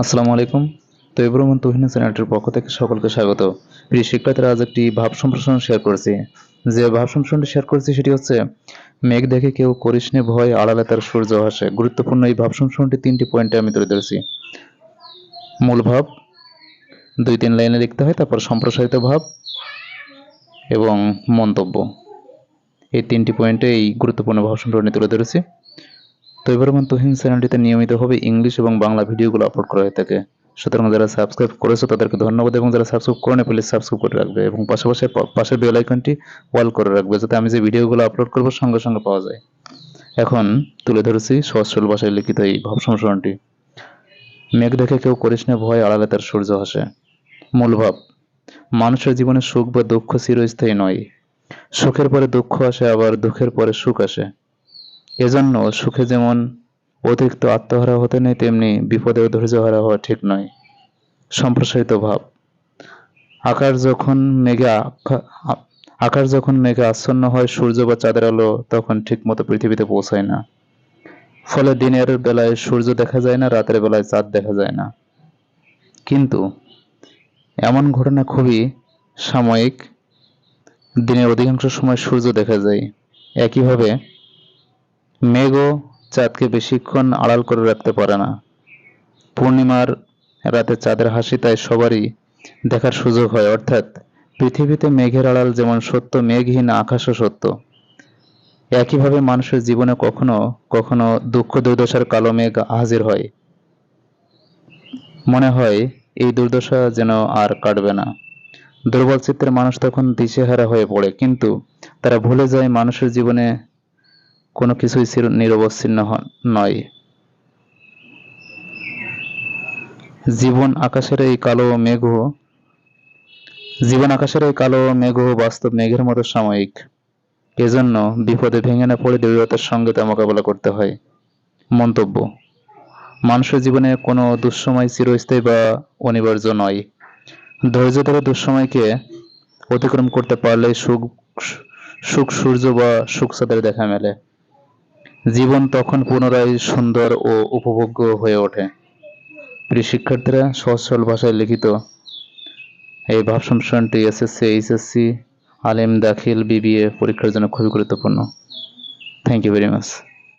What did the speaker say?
আসসালামু আলাইকুম। তো ইব্রাহিম তুহিন পক্ষ থেকে সকলকে স্বাগত। প্রিয় শিক্ষার্থীরা, আজ একটি ভাব সম্প্রসারণ শেয়ার করেছি। যে ভাব সম্প্রসারণটি শেয়ার করেছি, সেটি হচ্ছে, মেঘ দেখে কেউ করিস নে ভয় আড়ালে তার সূর্য হাসে গুরুত্বপূর্ণ এই ভাব সম্প্রসারণটি তিনটি পয়েন্টে আমি তুলে ধরেছি। মূল ভাব, দুই তিন লাইনে লিখতে হয়, তারপর সম্প্রসারিত ভাব এবং মন্তব্য। এই তিনটি পয়েন্টে এই গুরুত্বপূর্ণ ভাব সম্প্রসারণটি তুলে ধরেছি। তো এবার আমার তুহিন চ্যানেলটিতে নিয়মিতভাবে ইংলিশ এবং বাংলা ভিডিওগুলো আপলোড করা হয়ে থাকে। সুতরাং যারা সাবস্ক্রাইব করেছ, তাদেরকে ধন্যবাদ এবং যারা সাবস্ক্রাইব করে প্লিজ সাবস্ক্রাইব করে রাখবে এবং পাশাপাশি পাশের বেল আইকনটি ওয়াল করে রাখবে যাতে আমি যে ভিডিওগুলো আপলোড করব, সঙ্গে সঙ্গে পাওয়া যায়। এখন তুলে ধরেছি সহজ ভাষায় লিখিত এই ভাব সংস্করণটি মেঘ দেখে কেউ করিস না ভয় আড়ালে তার সূর্য হাসে মূল ভাব, মানুষের জীবনে সুখ বা দুঃখ চিরস্থায়ী নয়। সুখের পরে দুঃখ আসে, আবার দুঃখের পরে সুখ আসে। এজন্য সুখে যেমন অতিরিক্ত আত্মহারা হতে নেই, তেমনি বিপদেও ধৈর্যহারা হওয়া ঠিক নয়। সম্প্রসারিত ভাব। আকাশ যখন মেঘে আকা- আকাশ যখন মেঘে আচ্ছন্ন হয়, সূর্য বা চাঁদের আলো তখন ঠিকমতো পৃথিবীতে পৌঁছায় না। ফলে দিনের বেলায় সূর্য দেখা যায় না, রাতের বেলায় চাঁদ দেখা যায় না। কিন্তু এমন ঘটনা খুবই সাময়িক। দিনের অধিকাংশ সময় সূর্য দেখা যায়। একইভাবে মেঘও চাঁদকে বেশিক্ষণ আড়াল করে রাখতে পারে না। পূর্ণিমার রাতে চাঁদের হাসি তাই সবারই দেখার সুযোগ হয়, অর্থাৎ পৃথিবীতে মেঘের আড়াল যেমন সত্য, মেঘহীন আকাশও সত্য। একইভাবে মানুষের জীবনে কখনো কখনো দুঃখ দুর্দশার কালো মেঘ হাজির হয়। মনে হয় এই দুর্দশা যেন আর কাটবে না। দুর্বল চিত্রের মানুষ তখন দিশেহারা হয়ে পড়ে, কিন্তু তারা ভুলে যায় মানুষের জীবনে কোনো কিছুই নিরবচ্ছিন্ন নয়। জীবন আকাশের এই কালো মেঘ জীবন আকাশের এই কালো মেঘ বাস্তব মেঘের মতো সাময়িক। এজন্য বিপদে ভেঙে না পড়ে দৃঢ়তার সঙ্গে তা মোকাবেলা করতে হয়। মন্তব্য, মানুষের জীবনে কোনো দুঃসময় চিরস্থায়ী বা অনিবার্য নয়। ধৈর্য ধরে দুঃসময়কে অতিক্রম করতে পারলে সুখ সুখ সূর্য বা সুখ দেখা মেলে। জীবন তখন পুনরায় সুন্দর ও উপভোগ্য হয়ে ওঠে। প্রিয় শিক্ষার্থীরা, সহজ সরল ভাষায় লিখিত এই ভাব এইচ এসএসসি, এইচএসসি, আলেম, দাখিল, বিবিএ পরীক্ষার জন্য খুবই গুরুত্বপূর্ণ। Thank you very much